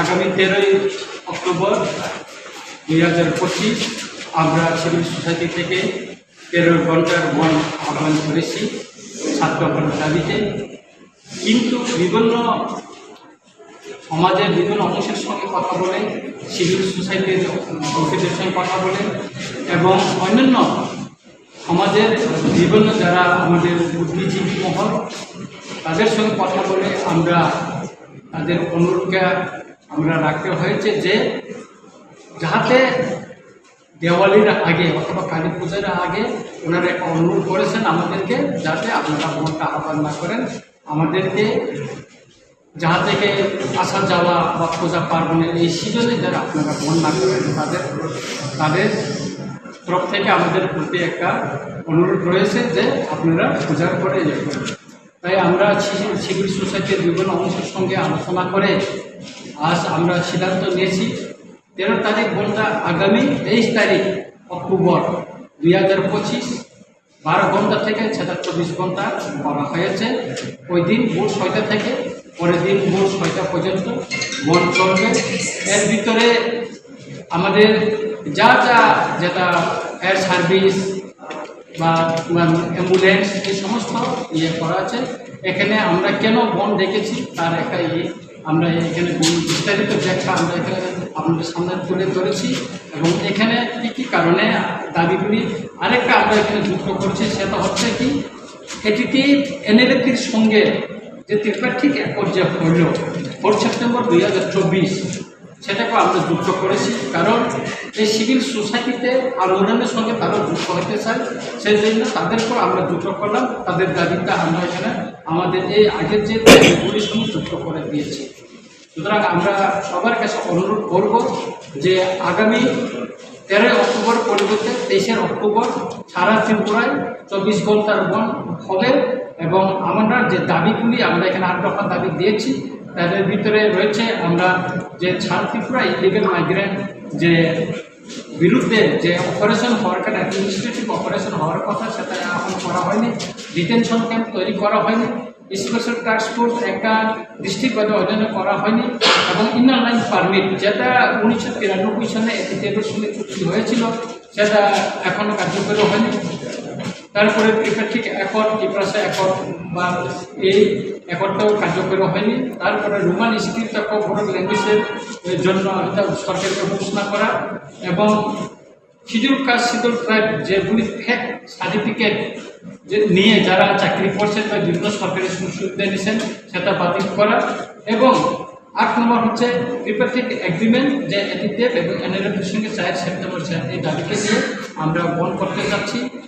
আগামী তেরোই অক্টোবর দুই হাজার পঁচিশ আমরা সিভিল সোসাইটি থেকে তেরো ঘণ্টার বন আহ্বান করেছি ছাত্র হওয়ার দাবিতে। কিন্তু বিভিন্ন সমাজের বিভিন্ন অংশের সঙ্গে কথা বলে সিভিল সোসাইটির লোকেদের সঙ্গে কথা বলে এবং অন্যান্য সমাজের বিভিন্ন যারা আমাদের বুদ্ধিজীবী মহল, তাদের সঙ্গে কথা বলে আমরা তাদের অনুরোধকে আমরা রাখতে হয়েছে যে যাহাতে দেওয়ালির আগে অথবা কালী পূজার আগে ওনারা একটা অনুরোধ করেছেন আমাদেরকে যাতে আপনারা মনটা আহ্বান না করেন। আমাদেরকে যাহা থেকে আসা যাওয়া বা পূজা পার্বণের এই সিজনে যারা আপনারা মন না করেন, তাদের তাদের তরফ থেকে আমাদের প্রতি একটা অনুরোধ রয়েছে যে আপনারা পূজার করে যাবেন। তাই আমরা সিভিল সোসাইটির বিভিন্ন অংশের সঙ্গে আলোচনা করে আজ আমরা সিদ্ধান্ত নিয়েছি, তেরো তারিখ ঘণ্টা আগামী তেইশ তারিখ অক্টোবর দুই হাজার পঁচিশ, বারো ঘণ্টা থেকে সেটা চব্বিশ ঘণ্টা করা হয়েছে। ওই দিন ভোর ছয়টা থেকে, পরের দিন ভোর ছয়টা পর্যন্ত বন চলবে। এর ভিতরে আমাদের যা যা যেটা ফায়ার সার্ভিস বা অ্যাম্বুলেন্স এই সমস্ত ইয়ে করা আছে। এখানে আমরা কেন বন ডেকেছি, তার একটা ইয়ে আমরা এখানে বিস্তারিত ব্যাখ্যা আমরা এখানে আপনাদের সামনে তুলে ধরেছি এবং এখানে কী কী কারণে দাবিগুলি আরেকটা আমরা এখানে যুক্ত করছি সেটা হচ্ছে কি এটিতে এনএলএপির সঙ্গে যে ত্রিপাক্ষিক একর যে হইল ফোর সেপ্টেম্বর দুই হাজার চব্বিশ সেটাকে আমরা যুক্ত করেছি। কারণ এই সিভিল সোসাইটিতে আন্দোলনের সঙ্গে তারা যুক্ত হতে চায়, সেই জন্য তাদেরকেও আমরা যুক্ত করলাম। তাদের দাবিটা আমরা এখানে আমাদের এই আগের যে দাবিগুলির সঙ্গে যুক্ত করে দিয়েছি। সুতরাং আমরা সবার কাছে অনুরোধ করব যে আগামী তেরোই অক্টোবর পরিবর্তে তেইশে অক্টোবর সারা ত্রিপুরায় চব্বিশ ঘণ্টার বন হবে এবং আমরা যে দাবিগুলি, আমরা এখানে আট দফা দাবি দিয়েছি, তাদের ভিতরে রয়েছে আমরা যে ছাড় ত্রিপুরা ইলিগেল মাইগ্রেন্ট যে বিরুদ্ধে যে অপারেশন হওয়ার কথা অ্যাডমিনিস্ট্রেটিভ অপারেশন হওয়ার কথা, সেটা এখন করা হয়নি। ডিটেনশন ক্যাম্প তৈরি করা হয়নি। স্পেশাল টাস্ক ফোর্স একটা ডিস্ট্রিক্টভাবে অধ্যয়ন করা হয়নি এবং ইনার লাইন পারমিট যেটা উনিশশো তিরানব্বই সালে এটিএফের সঙ্গে চুক্তি হয়েছিল, সেটা এখনও কার্যকরী হয়নি। তারপরে ত্রিপাক্ষিক একর ত্রিপ্রাসা একর বা এই একরটাও কার্যকরী হয়নি। তারপরে রোমান স্ক্রিপ্ট বোর্ড ল্যাঙ্গুয়েজের জন্য এটা সরকারকে ঘোষণা করা এবং শিডিউল কাস্ট শিডিউল ট্রাইব যেগুলি ফেক সার্টিফিকেট যে নিয়ে যারা চাকরি করছেন বা বিভিন্ন সরকারি সুযোগ সুবিধা নিচ্ছেন সেটা বাতিল করা। এবং আট নম্বর হচ্ছে ত্রিপাক্ষিক এগ্রিমেন্ট যে এটিতে এবং এনএলএফের সঙ্গে চার সেপ্টেম্বর এই দাবিকে নিয়ে আমরা বন্ধ করতে চাচ্ছি